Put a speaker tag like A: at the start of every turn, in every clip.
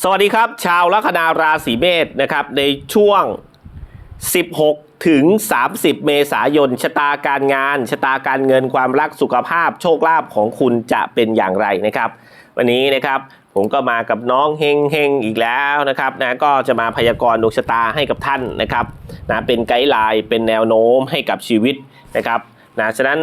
A: สวัสดีครับ ชาวลัคนาราศีเมษนะครับในช่วง 16 ถึง 30 เมษายนชะตาการงาน ชะตาการเงินความรักสุขภาพ โชคลาภของคุณจะเป็นอย่างไรนะครับ วันนี้นะครับผมก็มากับน้องเฮงเฮงอีกแล้วนะครับนะก็จะมาพยากรณ์ดวงชะตาให้กับท่านนะครับนะเป็นไกด์ไลน์เป็นแนวโน้มให้กับชีวิตนะครับนะฉะนั้น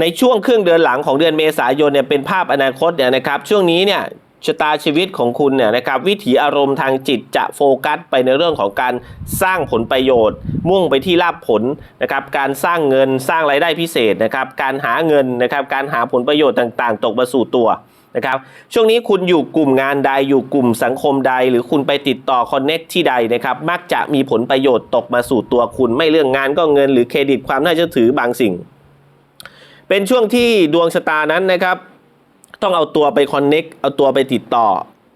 A: ในช่วงครึ่งเดือนหลังของเดือนเมษายนเนี่ยเป็นภาพอนาคตเนี่ยนะครับช่วงนี้เนี่ย ชะตาชีวิตของคุณเนี่ยนะครับวิถีอารมณ์ทางจิตจะโฟกัสไปในเรื่องของการสร้างผลประโยชน์ มุ่งไปที่ลาภผลนะครับการสร้างเงินสร้างรายได้พิเศษนะครับการหาเงินนะครับการหาผลประโยชน์ต่างๆ ตกมาสู่ตัวนะครับช่วงนี้คุณอยู่กลุ่มงานใดอยู่กลุ่มสังคมใด หรือคุณไปติดต่อคอนเน็กที่ใดนะครับมักจะมีผลประโยชน์ตกมาสู่ตัวคุณ ไม่เรื่องงานก็เงินหรือเครดิตความน่าเชื่อถือบางสิ่ง เป็นช่วงที่ดวงชะตานั้นนะครับ ต้องเอาตัวไปคอนเน็กเอาตัวไปติดต่อ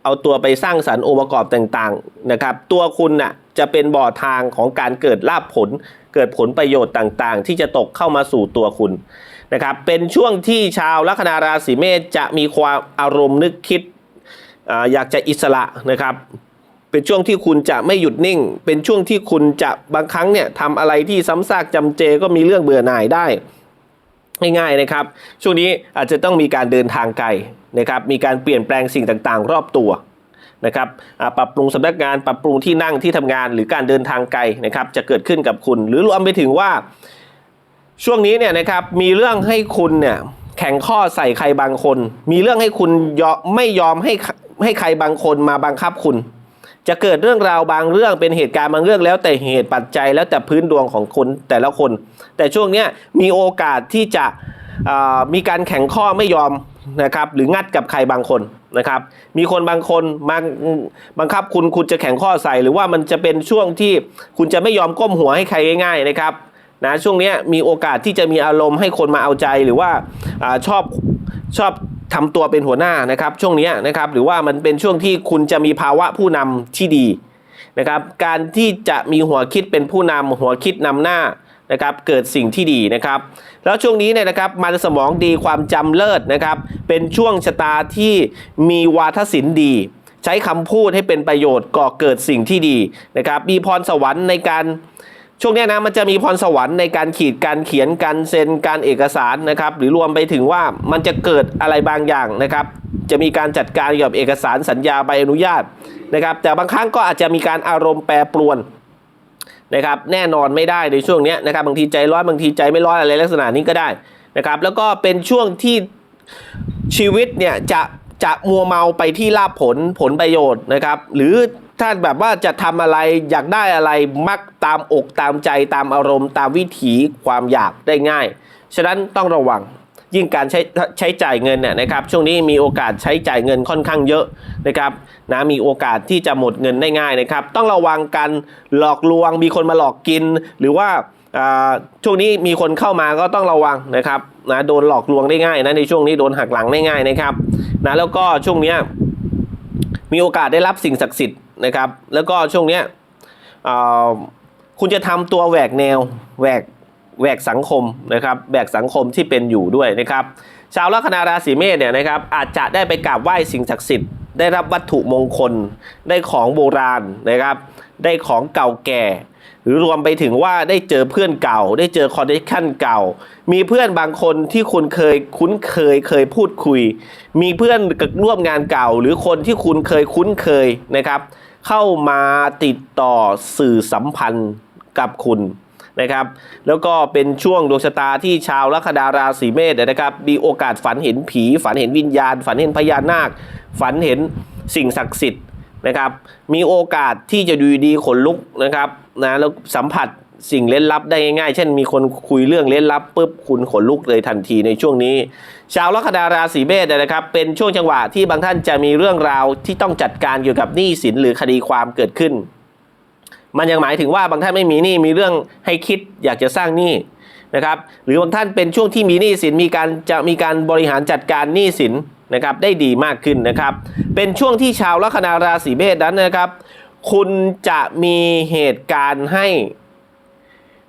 A: เอาตัวไปสร้างสรรค์องค์ประกอบต่างๆนะครับ ตัวคุณน่ะจะเป็นบ่อทางของการเกิดลาภผล เกิดผลประโยชน์ต่างๆ ที่จะตกเข้ามาสู่ตัวคุณนะครับ เป็นช่วงที่ชาวลัคนาราศีเมษจะมีความอารมณ์นึกคิดออยากจะอิสระนะครับ เป็นช่วงที่คุณจะไม่หยุดนิ่ง เป็นช่วงที่คุณจะบางครั้งเนี่ยทำอะไรที่ซ้ำซากจำเจก็มีเรื่องเบื่อหน่ายได้ ง่ายๆนะครับ ช่วงนี้อาจจะต้องมีการเดินทางไกลนะครับมีการเปลี่ยนแปลงสิ่งต่างๆ รอบตัวนะครับปรับปรุงสำนักงานปรับปรุงที่นั่งที่ทำงานหรือการเดินทางไกลนะครับจะเกิดขึ้นกับคุณ หรือรวมไปถึงว่าช่วงนี้เนี่ยนะครับมีเรื่องให้คุณเนี่ยแข่งข้อใส่ใครบางคน มีเรื่องให้คุณยอมไม่ยอมให้ให้ใครบางคนมาบังคับคุณ จะเกิดเรื่องราวบางเรื่องเป็นเหตุการณ์บางเรื่องแล้วแต่เหตุปัจจัยแล้วแต่พื้นดวงของคนแต่ละคน แต่ช่วงนี้มีโอกาสที่จะมีการแข่งข้อไม่ยอมนะครับหรืองัดกับใครบางคนนะครับมีคนบางคนมาบังคับคุณคุณจะแข่งข้อใส่ หรือว่ามันจะเป็นช่วงที่คุณจะไม่ยอมก้มหัวให้ใครง่าย ๆนะครับนะช่วงนี้มีโอกาสที่จะมีอารมณ์ให้คนมาเอาใจหรือว่าอาชอบชอบ ทำตัวเป็นหัวหน้านะครับ ช่วงนี้นะครับหรือว่ามันเป็นช่วงที่คุณจะมีภาวะผู้นำที่ดีนะครับการที่จะมีหัวคิดเป็นผู้นำหัวคิดนำหน้านะครับเกิดสิ่งที่ดีนะครับ แล้วช่วงนี้เนี่ยนะครับมันสมองดีความจำเลิศนะครับ เป็นช่วงชะตาที่มีวาทศิลป์ดี ใช้คำพูดให้เป็นประโยชน์ก่อเกิดสิ่งที่ดีนะครับ มีพรสวรรค์ในการ ช่วงนี้นะมันจะมีพรสวรรค์ในการขีดการเขียนการเซ็นการเอกสารนะครับ หรือรวมไปถึงว่ามันจะเกิดอะไรบางอย่างนะครับ จะมีการจัดการเกี่ยวกับเอกสารสัญญาใบอนุญาตนะครับ แต่บางครั้งก็อาจจะมีการอารมณ์แปรปรวนนะครับแน่นอนไม่ได้ในช่วงนี้นะครับบางทีใจร้อนบางทีใจไม่ร้อนอะไรลักษณะนี้ก็ได้นะครับแล้วก็เป็นช่วงที่ชีวิตเนี่ยจะจะมัวเมาไปที่ลาภผลผลประโยชน์นะครับ หรือ ถ้าแบบว่าจะทำอะไรอยากได้อะไรมักตามอกตามใจตามอารมณ์ ตามวิถีความอยากได้ง่าย ฉะนั้นต้องระวังยิ่งการใช้ใช้จ่ายเงินเนี่ยนะครับช่วงนี้มีโอกาสใช้จ่ายเงินค่อนข้างเยอะนะครับนะมีโอกาสที่จะหมดเงินได้ง่ายนะครับ ต้องระวังการหลอกลวง มีคนมาหลอกกิน หรือว่าอ่าช่วงนี้มีคนเข้ามาก็ต้องระวังนะครับนะโดนหลอกลวงได้ง่ายนะในช่วงนี้โดนหักหลังได้ง่ายนะครับนะแล้วก็ช่วงนี้มีโอกาสได้รับสิ่งศักดิ์สิทธิ์ นะครับ แล้วก็ช่วงเนี้ยคุณจะทำตัวแหวกแนวแหวกแหวกสังคมนะครับแหวกสังคมที่เป็นอยู่ด้วยนะครับ ชาวลัคนาราศีเมษเนี่ยนะครับอาจจะได้ไปกราบไหว้สิ่งศักดิ์สิทธิ์ได้รับวัตถุมงคล ได้ของโบราณนะครับ ได้ของเก่าแก่ หรือรวมไปถึงว่าได้เจอเพื่อนเก่า ได้เจอคอนเนคชั่นเก่า มีเพื่อนบางคนที่คุณเคยคุ้นเคยเคยพูดคุย มีเพื่อนร่วมงานเก่า หรือคนที่คุณเคยคุ้นเคยนะครับ เข้ามาติดต่อสื่อสัมพันธ์กับคุณนะครับ แล้วก็เป็นช่วงดวงชะตาที่ชาวลัคนาราศีเมษนยนะครับ มีโอกาสฝันเห็นผี ฝันเห็นวิญญาณ ฝันเห็นพญานาค ฝันเห็นสิ่งศักดิ์สิทธิ์นะครับ มีโอกาสที่จะดูดีขนลุกนะครับนะแล้วสัมผัส สิ่งเล่นลับได้ง่ายๆ เช่นมีคนคุยเรื่องเล่นลับปุ๊บคุณขนลุกเลยทันทีในช่วงนี้ ชาวลัคนาราศีเมษเนี่ยนะครับ เป็นช่วงจังหวะที่บางท่านจะมีเรื่องราวที่ต้องจัดการเกี่ยวกับหนี้สินหรือคดีความเกิดขึ้น มันยังหมายถึงว่าบางท่านไม่มีหนี้มีเรื่องให้คิดอยากจะสร้างหนี้นะครับหรือบางท่านเป็นช่วงที่มีหนี้สินมีการจะมีการบริหารจัดการหนี้สินนะครับได้ดีมากขึ้นนะครับ เป็นช่วงที่ชาวลัคนาราศีเมษนั้นนะครับ คุณจะมีเหตุการณ์ให้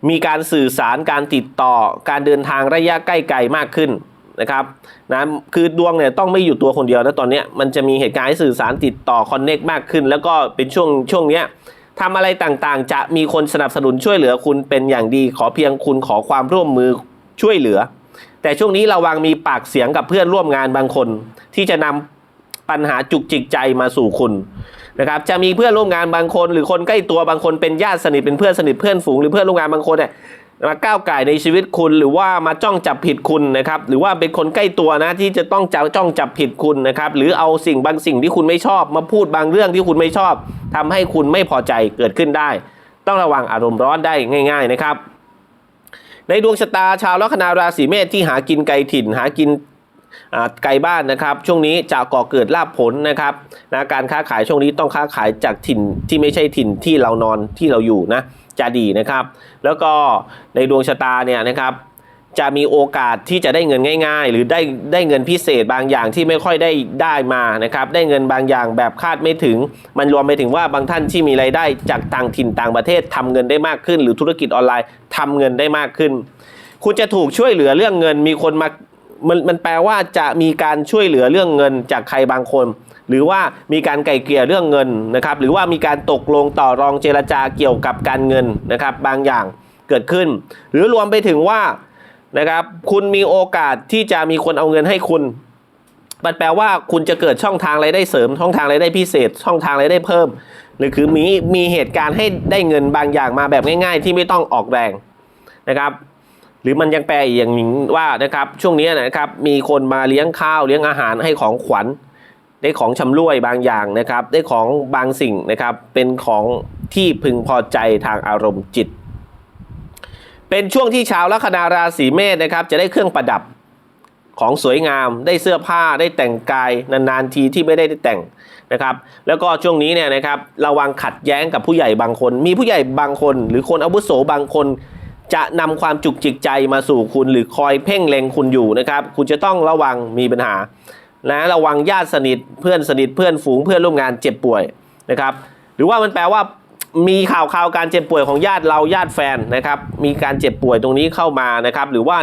A: มีการสื่อสารการติดต่อการเดินทางระยะใกล้ไกลมากขึ้นนะครับนะคือดวงเนี่ยต้องไม่อยู่ตัวคนเดียวนะตอนนี้มันจะมีเหตุการณ์ให้สื่อสารติดต่อคอนเน็กมากขึ้น แล้วก็เป็นช่วงช่วงเนี้ยทำอะไรต่างๆ จะมีคนสนับสนุนช่วยเหลือคุณเป็นอย่างดีขอเพียงคุณขอความร่วมมือช่วยเหลือ แต่ช่วงนี้ระวังมีปากเสียงกับเพื่อนร่วมงานบางคน ที่จะนำปัญหาจุกจิกใจมาสู่คุณ นะครับจะมีเพื่อนร่วมงานบางคน หรือคนใกล้ตัวบางคนเป็นญาติสนิทเป็นเพื่อนสนิทเพื่อนฝูงหรือเพื่อนร่วมงานบางคนเนี่ยมาก้าวไก่ในชีวิตคุณหรือว่ามาจ้องจับผิดคุณนะครับหรือว่าเป็นคนใกล้ตัวนะที่จะต้องจับจ้องจับผิดคุณนะครับหรือเอาสิ่งบางสิ่งที่คุณไม่ชอบ มาพูดบางเรื่องที่คุณไม่ชอบทำให้คุณไม่พอใจเกิดขึ้นได้ ต้องระวังอารมณ์ร้อนได้ง่าย ๆนะครับ ในดวงชะตาชาวลัคนาราศีเมษที่หากินไกลถิ่น หากิน ไกลบ้านนะครับ ช่วงนี้จะก่อเกิดลาภผลนะครับนะการค้าขายช่วงนี้ต้องค้าขายจากถิ่นที่ไม่ใช่ถิ่นที่เรานอนที่เราอยู่นะจะดีนะครับ แล้วก็ในดวงชะตาเนี่ยนะครับจะมีโอกาสที่จะได้เงินง่าย ๆ หรือได้ได้เงินพิเศษบางอย่างที่ไม่ค่อยได้ได้มานะครับ ได้เงินบางอย่างแบบคาดไม่ถึง มันรวมไปถึงว่าบางท่านที่มีรายได้จากต่างถิ่นต่างประเทศทำเงินได้มากขึ้น หรือธุรกิจออนไลน์ทำเงินได้มากขึ้น คุณจะถูกช่วยเหลือเรื่องเงินมีคนมา มันมันแปลว่าจะมีการช่วยเหลือเรื่องเงินจากใครบางคน หรือว่ามีการไกลเกลี่ยเรื่องเงินนะครับ หรือว่ามีการตกลงต่อรองเจรจาเกี่ยวกับการเงินนะครับ บางอย่างเกิดขึ้น หรือรวมไปถึงว่านะครับ คุณมีโอกาสที่จะมีคนเอาเงินให้คุณมันแปลว่าคุณจะเกิดช่องทางรายได้เสริม ช่องทางรายได้พิเศษ ช่องทางรายได้เพิ่ม หรือคือมีมีเหตุการณ์ให้ได้เงินบางอย่างมาแบบง่าย ๆ ที่ไม่ต้องออกแรงนะครับ หรือมันยังแปลอีกอย่างหนึ่งว่านะครับช่วงนี้นะครับมีคนมาเลี้ยงข้าวเลี้ยงอาหารให้ของขวัญ ได้ของชำร่วยบางอย่างนะครับ ได้ของบางสิ่งนะครับ เป็นของที่พึงพอใจทางอารมณ์จิต เป็นช่วงที่ชาวลัคนาราศีเมษนะครับ จะได้เครื่องประดับของสวยงาม ได้เสื้อผ้าได้แต่งกายนานๆทีที่ไม่ได้แต่งนะครับ แล้วก็ช่วงนี้เนี่ยนะครับระวังขัดแย้งกับผู้ใหญ่บางคน มีผู้ใหญ่บางคน หรือคนอาวุโสบางคน จะนำความจุกจิกใจมาสู่คุณหรือคอยเพ่งเล็งคุณอยู่นะครับ คุณจะต้องระวังมีปัญหานะระวังญาติสนิทเพื่อนสนิทเพื่อนฝูงเพื่อนร่วมงานเจ็บป่วยนะครับ หรือว่ามันแปลว่ามีข่าวข่าวการเจ็บป่วยของญาติเราญาติแฟนนะครับ มีการเจ็บป่วยตรงนี้เข้ามานะครับ หรือว่า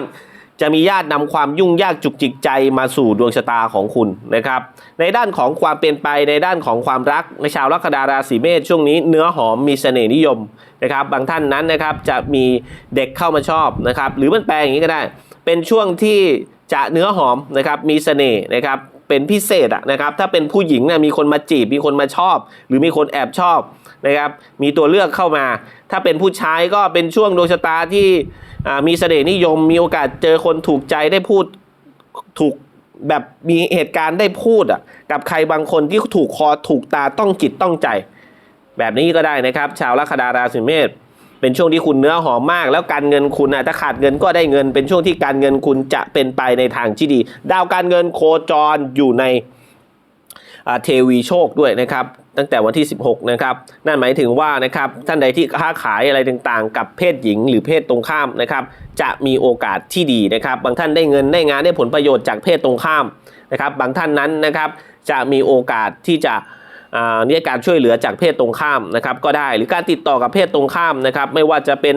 A: จะมีญาตินำความยุ่งยากจุกจิกใจมาสู่ดวงชะตาของคุณนะครับ ในด้านของความเป็นไปในด้านของความรักในชาวลัคนาราศีเมษช่วงนี้เนื้อหอมมีเสน่ห์นิยมนะครับ บางท่านนั้นนะครับจะมีเด็กเข้ามาชอบนะครับ หรือมันแปลอย่างนี้ก็ได้ เป็นช่วงที่จะเนื้อหอมนะครับมีเสน่ห์นะครับเป็นพิเศษอะนะครับถ้าเป็นผู้หญิงเนี่ยมีคนมาจีบมีคนมาชอบ หรือมีคนแอบชอบนะครับ มีตัวเลือกเข้ามา ถ้าเป็นผู้ชายก็เป็นช่วงดวงชะตาที่ มีเสน่ห์นิยมมีโอกาสเจอคนถูกใจได้พูดถูกแบบมีเหตุการณ์ได้พูดอะกับใครบางคนที่ถูกคอถูกตาต้องจิตต้องใจ แบบนี้ก็ได้นะครับ ชาวลัคนาราศีเมษเป็นช่วงที่คุณเนื้อหอมมาก แล้วการเงินคุณอะถ้าขาดเงินก็ได้เงิน เป็นช่วงที่การเงินคุณจะเป็นไปในทางที่ดี ดาวการเงินโคจรอยู่ใน เทวีโชคด้วยนะครับตั้งแต่วันที่ 16 นะครับ นั่นหมายถึงว่านะครับท่านใดที่ค้าขายอะไรต่างๆ กับเพศหญิงหรือเพศตรงข้ามนะครับ จะมีโอกาสที่ดีนะครับ บางท่านได้เงินได้งานได้ผลประโยชน์จากเพศตรงข้ามนะครับ บางท่านนั้นนะครับจะมีโอกาสที่จะอ่าเนี่ยการช่วยเหลือจากเพศตรงข้ามนะครับก็ได้หรือการติดต่อกับเพศตรงข้ามนะครับไม่ว่าจะเป็น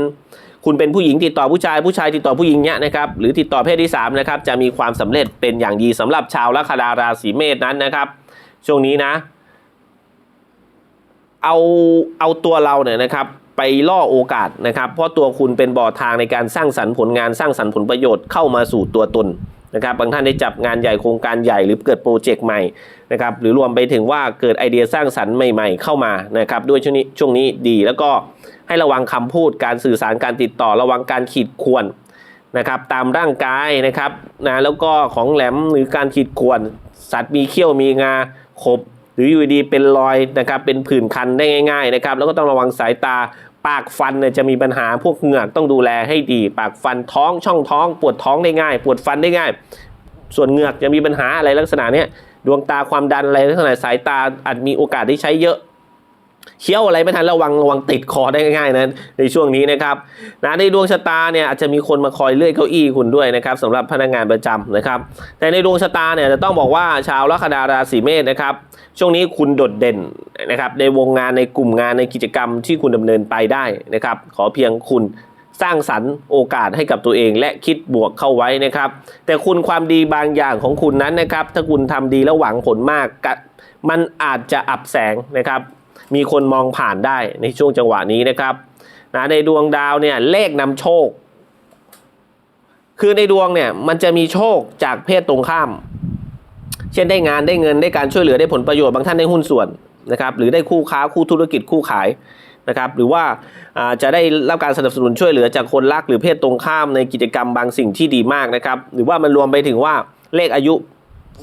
A: คุณเป็นผู้หญิงติดต่อผู้ชายผู้ชายติดต่อผู้หญิงเนี่ยนะครับหรือติดต่อเพศที่สามนะครับจะมีความสำเร็จเป็นอย่างดีสำหรับชาวลัคนาราศีเมษนั้นนะครับ ช่วงนี้นะ เอาเอาตัวเราเนี่ยนะครับ ไปล่อโอกาสนะครับ เพราะตัวคุณเป็นบ่อทางในการสร้างสรรค์ผลงานสร้างสรรค์ผลประโยชน์เข้ามาสู่ตัวตนนะครับบางท่านได้จับงานใหญ่โครงการใหญ่หรือเกิดโปรเจกต์ใหม่นะครับหรือรวมไปถึงว่าเกิดไอเดียสร้างสรรค์ใหม่ๆ เข้ามานะครับด้วยช่วงนี้ช่วงนี้ดี แล้วก็ให้ระวังคำพูดการสื่อสารการติดต่อระวังการขีดข่วนนะครับตามร่างกายนะครับนะแล้วก็ของแหลมหรือการขีดข่วน สัตว์มีเขี้ยวมีงา ขบหรืออยู่ดีเป็นรอยนะครับเป็นผื่นคันได้ง่ายๆนะครับแล้วก็ต้องระวังสายตาปากฟันเนี่ยจะมีปัญหาพวกเหงือกต้องดูแลให้ดี ปากฟันท้องช่องท้อง ปวดท้องได้ง่าย ปวดฟันได้ง่าย ส่วนเหงือกจะมีปัญหาอะไรลักษณะเนี้ยดวงตาความดันอะไรลักษณะสายตาอาจมีโอกาสได้ใช้เยอะ เคี้ยวอะไรไม่ทันระวังระวังติดคอได้ง่ายๆนะในช่วงนี้นะครับนะในดวงชะตาเนี่ยอาจจะมีคนมาคอยเลื่อยเก้าอี้คุณด้วยนะครับสำหรับพนักงานประจำนะครับแต่ในดวงชะตาเนี่ยจะต้องบอกว่าชาวลัคนาราศีเมษนะครับช่วงนี้คุณโดดเด่นนะครับในวงงานในกลุ่มงานในกิจกรรมที่คุณดำเนินไปได้นะครับขอเพียงคุณสร้างสรรค์โอกาสให้กับตัวเองและคิดบวกเข้าไว้นะครับ แต่คุณความดีบางอย่างของคุณนั้นนะครับ ถ้าคุณทำดีแล้วหวังผลมากมันอาจจะอับแสงนะครับ มีคนมองผ่านได้ในช่วงจังหวะนี้นะครับนะในดวงดาวเนี่ยเลขนำโชค คือในดวงเนี่ยมันจะมีโชคจากเพศตรงข้าม เช่นได้งานได้เงินได้การช่วยเหลือได้ผลประโยชน์บางท่านได้หุ้นส่วนนะครับหรือได้คู่ค้าคู่ธุรกิจคู่ขายนะครับหรือว่าอ่าจะได้รับการสนับสนุนช่วยเหลือจากคนรักหรือเพศตรงข้ามในกิจกรรมบางสิ่งที่ดีมากนะครับหรือว่ามันรวมไปถึงว่าเลขอายุ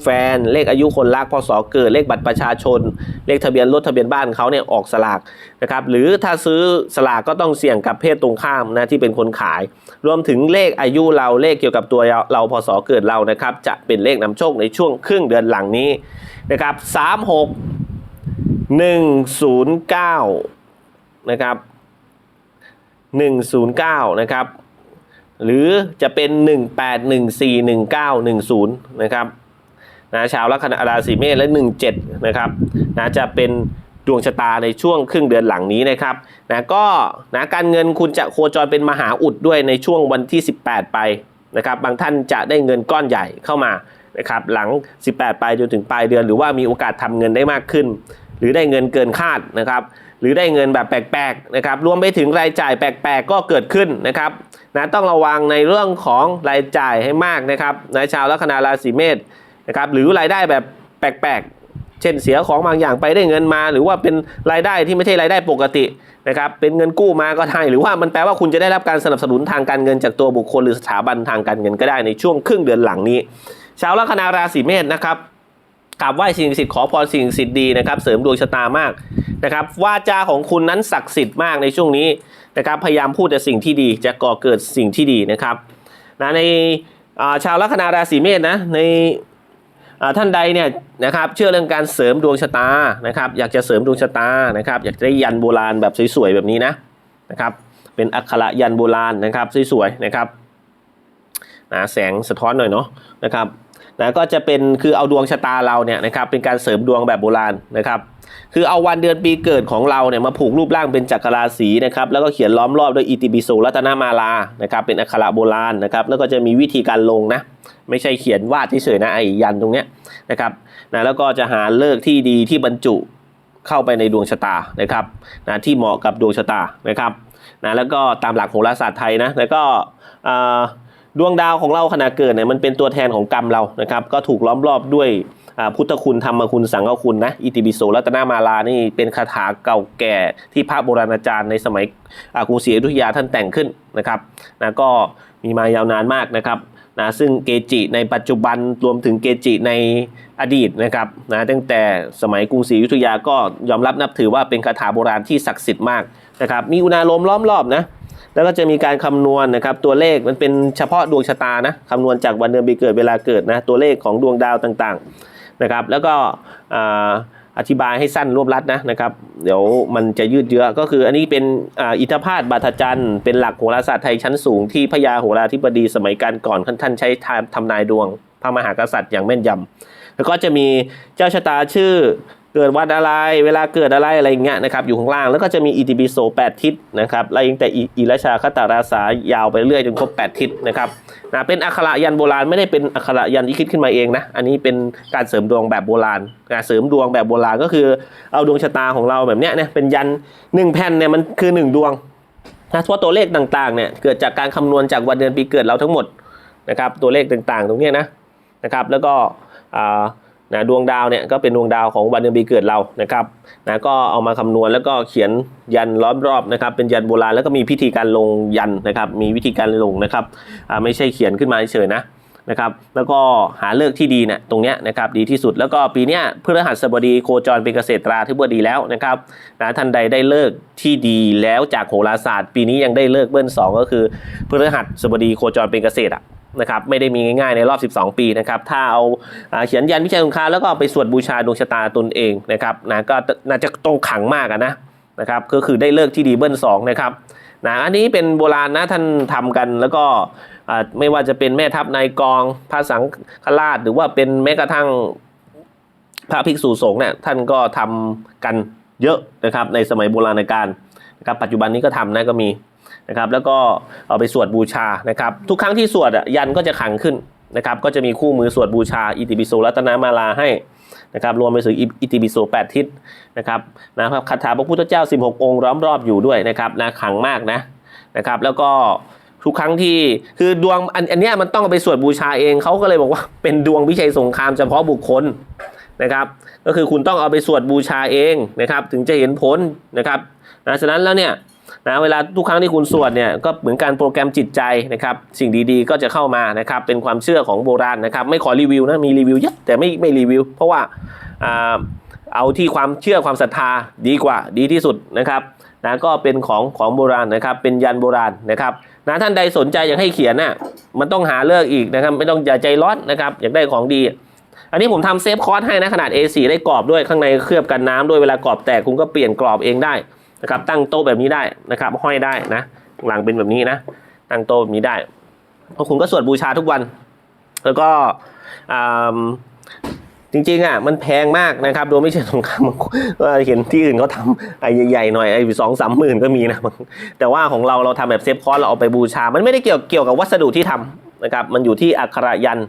A: แฟน เลขอายุคนรักพศเกิดเลขบัตรประชาชน เลขทะเบียนรถทะเบียนบ้านเขาเนี่ยออกสลากนะครับหรือถ้าซื้อสลากก็ต้องเสี่ยงกับเพศตรงข้ามนะที่เป็นคนขาย รวมถึงเลขอายุเราเลขเกี่ยวกับตัวเราพศเกิดเรานะครับจะเป็นเลขนำโชคในช่วงครึ่งเดือนหลังนี้นะครับสามหกหนึ่งศูนย์เก้านะครับหนึ่งศูนย์เก้านะครับหรือจะเป็นหนึ่งแปดหนึ่งสี่หนึ่งเก้าหนึ่งศูนย์นะครับ นะชาวลัคนาราศีเมษและหนึ่งเจ็ดนะครับนะจะเป็นดวงชะตาในช่วงครึ่งเดือนหลังนี้นะครับนะก็นะการเงินคุณจะโคจรเป็นมหาอุดด้วยในช่วงวันที่ 18 ไปนะครับบางท่านจะได้เงินก้อนใหญ่เข้ามานะครับหลัง 18 ไปจนถึงปลายเดือน หรือว่ามีโอกาสทำเงินได้มากขึ้น หรือได้เงินเกินคาดนะครับหรือได้เงินแบบแปลกๆนะครับรวมไปถึงรายจ่ายแปลกๆ ก็เกิดขึ้นนะครับนะต้องระวังในเรื่องของรายจ่ายให้มากนะครับนะชาวลัคนาราศีเมษ นะครับหรือรายได้แบบแปลกๆ เช่นเสียของบางอย่างไปได้เงินมา หรือว่าเป็นรายได้ที่ไม่ใช่รายได้ปกตินะครับเป็นเงินกู้มาก็ได้หรือว่ามันแปลว่าคุณจะได้รับการสนับสนุนทางการเงินจากตัวบุคคลหรือสถาบันทางการเงินก็ได้ในช่วงครึ่งเดือนหลังนี้ชาวลัคนาราศีเมษนะครับกราบไหว้สิ่งศักดิ์สิทธิ์ขอพรสิ่งศักดิ์สิทธิ์ดีนะครับเสริมดวงชะตามากนะครับวาจาของคุณนั้นศักดิ์สิทธิ์มากในช่วงนี้นะครับพยายามพูดแต่สิ่งที่ดีจะก่อเกิดสิ่งที่ดีนะครับนะในชาวลัคนาราศีเมษนะใน ท่านใดเนี่ยนะครับเชื่อเรื่องการเสริมดวงชะตานะครับอยากจะเสริมดวงชะตานะครับอยากจะได้ยันโบราณแบบสวยๆแบบนี้นะนะครับเป็นอักขระยันโบราณนะครับสวยๆนะครับนะแสงสะท้อนหน่อยเนาะนะครับนะก็จะเป็นคือเอาดวงชะตาเราเนี่ยนะครับเป็นการเสริมดวงแบบโบราณนะครับ คือเอาวันเดือนปีเกิดของเราเนี่ยมาผูกรูปร่างเป็นจักรราศีนะครับแล้วก็เขียนล้อมรอบด้วยอิติปิโสรัตนมาลานะครับเป็นอักขระโบราณนะครับแล้วก็จะมีวิธีการลงนะไม่ใช่เขียนวาดเฉยๆนะไอ้ยันตรงเนี้ยนะครับนะแล้วก็จะหาเลิกที่ดีที่บรรจุเข้าไปในดวงชะตานะครับนะที่เหมาะกับดวงชะตานะครับนะแล้วก็ตามหลักโหราศาสตร์ไทยนะแล้วก็ดวงดาวของเราขณะเกิดเนี่ยมันเป็นตัวแทนของกรรมเรานะครับก็ถูกล้อมรอบด้วย พุทธคุณธรรมคุณสังฆคุณนะอิติปิโสรัตนามาลานี่เป็นคาถาเก่าแก่ที่พระโบราณอาจารย์ในสมัยกรุงศรีอยุธยาท่านแต่งขึ้นนะครับนะก็มีมายาวนานมากนะครับนะซึ่งเกจิในปัจจุบันรวมถึงเกจิในอดีตนะครับนะตั้งแต่สมัยกรุงศรีอยุธยาก็ยอมรับนับถือว่าเป็นคาถาโบราณที่ศักดิ์สิทธิ์มากนะครับมีอุณาโลมล้อมรอบนะแล้วก็จะมีการคำนวณนะครับตัวเลขมันเป็นเฉพาะดวงชะตานะคำนวณจากวันเดือนปีเกิดเวลาเกิดนะตัวเลขของดวงดาวต่างๆ นะครับ แล้วก็อธิบายให้สั้นรวบรัดนะนะครับ เดี๋ยวมันจะยืดเยื้อก็คืออันนี้เป็นอิทธพาตบาทจันทร์เป็นหลักโหราศาสตร์ไทยชั้นสูงที่พญาโหราธิบดีสมัยการก่อนท่านใช้ทำนายดวง พระมหากษัตริย์อย่างแม่นยำแล้วก็จะมีเจ้าชะตาชื่อ เกิดวันอะไร เวลาเกิดอะไรอะไรอย่างเงี้ยนะครับ อยู่ข้างล่าง แล้วก็จะมีอิติปิโส8ทิศนะครับไล่ตั้งแต่อิอิรชาคตาราสายาวไปเรื่อยจนครบ8ทิศนะครับนะเป็นอักขระยันโบราณไม่ได้เป็นอักขระยันที่คิดขึ้นมาเองนะ อันนี้เป็นการเสริมดวงแบบโบราณการเสริมดวงแบบโบราณก็คือเอาดวงชะตาของเราแบบเนี้ยเนี่ยเป็นยันหนึ่งแผ่นเนี่ยมันคือหนึ่งดวงนะเพราะตัวเลขต่างๆเนี่ยเกิดจากการคำนวณจากวันเดือนปีเกิดเราทั้งหมดนะครับตัวเลขต่างๆ ตรงนี้นะนะครับแล้วก็อ่า นะดวงดาวเนี่ยก็เป็นดวงดาวของวันเดือนปีเกิดเรานะครับนะก็เอามาคำนวณแล้วก็เขียนยันล้อมรอบนะครับ เป็นยันโบราณแล้วก็มีพิธีการลงยันนะครับ มีวิธีการลงนะครับอ่าไม่ใช่เขียนขึ้นมาเฉยๆนะนะครับ แล้วก็หาเลิกที่ดีเนี่ยตรงเนี้ยนะครับดีที่สุดแล้วก็ปีเนี้ยพฤหัสบดีโคจรเป็นเกษตราธิบดีแล้วนะครับนะท่านใดได้เลิกที่ดีแล้วจากโหราศาสตร์ ปีนี้ยังได้เลิกเบิ้ลสองก็คือพฤหัสบดีโคจรเป็นเกษตรอะ นะครับไม่ได้มีง่ายๆในรอบ 12 ปีนะครับถ้าเอาเขียนยันวิชัยสงคาแล้วก็ไปสวดบูชาดวงชะตาตนเองนะครับนะก็น่าจะต้องขังมากนะนะครับก็คือได้เลิกที่ดีเบิ้ลสองนะครับนะอันนี้เป็นโบราณนะท่านทำกันแล้วก็ไม่ว่าจะเป็นแม่ทัพนายกองพระสังฆราช หรือว่าเป็นแม้กระทั่งพระภิกษุสงฆ์เนี่ยท่านก็ทำกันเยอะนะครับในสมัยโบราณกาลนะครับปัจจุบันนี้ก็ทำนะก็มี นะครับแล้วก็เอาไปสวดบูชานะครับทุกครั้งที่สวดยันก็จะขังขึ้นนะครับก็จะมีคู่มือสวดบูชาอิติปิโสรัตนามาลาให้นะครับรวมไปถึงอิติปิโส8ทิศนะครับนะครับคาถาพระพุทธเจ้า 16 องค์ล้อมรอบอยู่ด้วยนะครับนะขังมากนะนะครับแล้วก็ทุกครั้งที่คือดวงอันอันเนี้ยมันต้องเอาไปสวดบูชาเองเขาก็เลยบอกว่าเป็นดวงวิชัยสงครามเฉพาะบุคคลนะครับก็คือคุณต้องเอาไปสวดบูชาเองนะครับถึงจะเห็นผลนะครับนะฉะนั้นแล้วเนี่ย นะเวลาทุกครั้งที่คุณสวดเนี่ยก็เหมือนการโปรแกรมจิตใจนะครับสิ่งดีๆก็จะเข้ามานะครับเป็นความเชื่อของโบราณนะครับไม่ขอรีวิวนะมีรีวิวเยอะแต่ไม่ไม่รีวิว เพราะว่าอ่าเอาที่ความเชื่อความศรัทธาดีกว่าดีที่สุดนะครับนะก็เป็นของของโบราณนะครับเป็นยันโบราณนะครับนะท่านใดสนใจอยากให้เขียนน่ะมันต้องหาเลิกอีกนะครับไม่ต้องอย่าใจร้อนนะครับอยากได้ของดีอันนี้ผมทำเซฟคอร์สให้นะขนาด A4 ได้กรอบด้วยข้างในเคลือบกันน้ำด้วยเวลากรอบแตกคุณก็เปลี่ยนกรอบเองได้ นะครับ ตั้งโต๊ะแบบนี้ได้นะครับ ห้อยได้นะหลังเป็นแบบนี้นะ ตั้งโต๊ะแบบนี้ได้พราะคุณก็สวดบูชาทุกวัน แล้วก็อ่าจริงๆอะมันแพงมากนะครับโดยไม่ใช่สงครามก็เห็นที่อื่นเขาทำไอ้ใหญ่ๆหน่อยไอ้สองสามหมื่นก็มีนะแต่ว่าของเราเราทำแบบเซฟคอร์สเราเอาไปบูชา มันไม่ได้เกี่ยวเกี่ยวกับวัสดุที่ทำนะครับ มันอยู่ที่อักขระยัน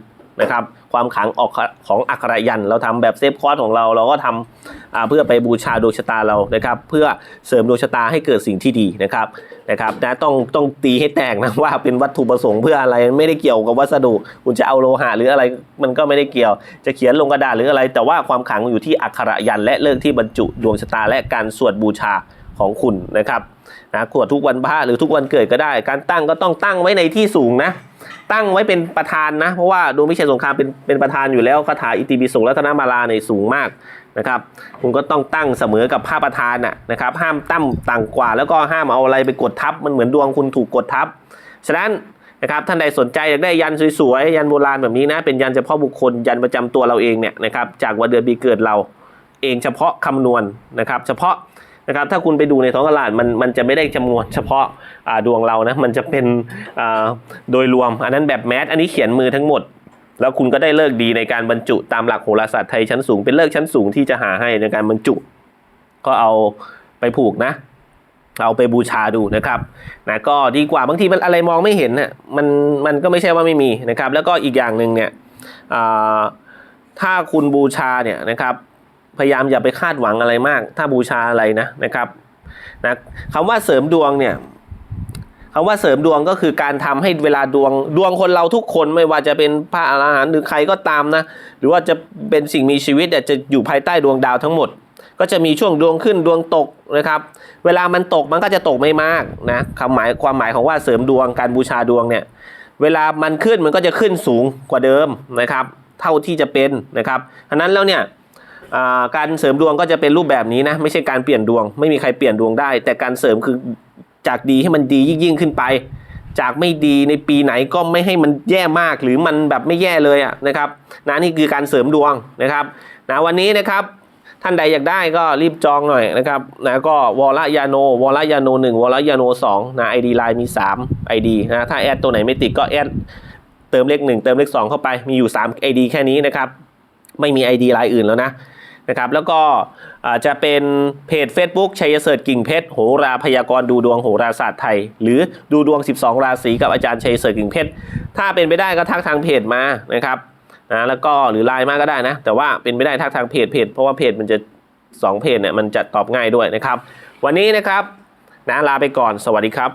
A: นะครับ ความขลังออกของอักขระยัน เราทำแบบเซฟคอร์สของเรา เราก็ทำเพื่อไปบูชาดวงชะตาเรานะครับ เพื่อเสริมดวงชะตาให้เกิดสิ่งที่ดีนะครับนะครับนะต้องต้องตีให้แตกนะว่าเป็นวัตถุประสงค์เพื่ออะไรไม่ได้เกี่ยวกับวัสดุ คุณจะเอาโลหะหรืออะไรมันก็ไม่ได้เกี่ยว จะเขียนลงกระดาษหรืออะไร แต่ว่าความขลังอยู่ที่อักขระยัน และเลิกที่บรรจุดวงชะตาและการสวดบูชา ของคุณนะครับนะขวดทุกวันพระหรือทุกวันเกิดก็ได้ การตั้งก็ต้องตั้งไว้ในที่สูงนะตั้งไว้เป็นประธานนะ เพราะว่าดวงวิชัยสงครามเป็นเป็นประธานอยู่แล้วคาถาอิติปิโสรัตนมาลาในสูงมากนะครับคุณก็ต้องตั้งเสมอกับพระประธานน่ะนะครับ ห้ามตั้มต่างกว่า แล้วก็ห้ามเอาอะไรไปกดทับ มันเหมือนดวงคุณถูกกดทับ ฉะนั้นนะครับท่านใดสนใจอยากได้ยันสวยๆ ยันโบราณแบบนี้นะ เป็นยันเฉพาะบุคคล ยันประจำตัวเราเองเนี่ยนะครับจากวันเดือนปีเกิดเราเองเฉพาะคำนวณนะครับ เฉพาะ นะครับถ้าคุณไปดูในท้องตลาดมันมันจะไม่ได้จำนวนเฉพาะาดวงเรานะมันจะเป็นโดยรวม อันนั้นแบบแมสอันนี้เขียนมือทั้งหมด แล้วคุณก็ได้เลิกดีในการบรรจุตามหลักโหราศาสตร์ไทยชั้นสูงเป็นเลิกชั้นสูงที่จะหาให้ในการบรรจุ ก็เอาไปผูกนะเอาไปบูชาดูนะครับนะก็ดีกว่าบางทีมันอะไรมองไม่เห็นน่ะมันมันก็ไม่ใช่ว่าไม่มีนะครับ แล้วก็อีกอย่างหนึ่งเนี่ยถ้าคุณบูชาเนี่ยนะครับ พยายามอย่าไปคาดหวังอะไรมาก ถ้าบูชาอะไรนะนะครับนะคำว่าเสริมดวงเนี่ยคำว่าเสริมดวงก็คือการทำให้เวลาดวงดวงคนเราทุกคนไม่ว่าจะเป็นพระอรหันต์หรือใครก็ตามนะ หรือว่าจะเป็นสิ่งมีชีวิตเนี่ยจะอยู่ภายใต้ดวงดาวทั้งหมด ก็จะมีช่วงดวงขึ้นดวงตกนะครับ เวลามันตกมันก็จะตกไม่มากนะคำหมายความหมายของว่าเสริมดวงการบูชาดวงเนี่ยเวลามันขึ้นมันก็จะขึ้นสูงกว่าเดิมนะครับ เท่าที่จะเป็นนะครับฉะนั้นแล้วเนี่ย การเสริมดวงก็จะเป็นรูปแบบนี้นะไม่ใช่การเปลี่ยนดวง ไม่มีใครเปลี่ยนดวงได้ แต่การเสริมคือจากดีให้มันดียิ่งยิ่งขึ้นไป จากไม่ดีในปีไหนก็ไม่ให้มันแย่มากหรือมันแบบไม่แย่เลยอะนะครับนะนี่คือการเสริมดวงนะครับนะวันนี้นะครับท่านใดอยากได้ก็รีบจองหน่อยนะครับนะก็วอลยาโนวอลยาโนหนึ่งวอลยาโนสองนะไอดีไลน์มี3 ID นะถ้าแอดตัวไหนไม่ติดก็แอดเติมเลข1 เติมเลข2 เข้าไปมีอยู่ 3 ID แค่นี้นะครับไม่มี ID ไลน์อื่นแล้วนะ นะครับแล้วก็จะเป็นเพจ Facebook ชัยเสริฐกิ่งเพชรโหราพยากรณ์ดูดวงโหราศาสตร์ไทย หรือดูดวง 12 ราศีกับอาจารย์ชัยเสริฐกิ่งเพชรถ้าเป็นไปได้ก็ทักทางเพจมานะครับนะแล้วก็หรือไลน์มาก็ได้นะ แต่ว่าเป็นไปได้ทักทางเพจเพจเพราะว่าเพจมันจะสองเพจเนี่ยมันจะตอบง่ายด้วยนะครับ วันนี้นะครับนะลาไปก่อนสวัสดีครับ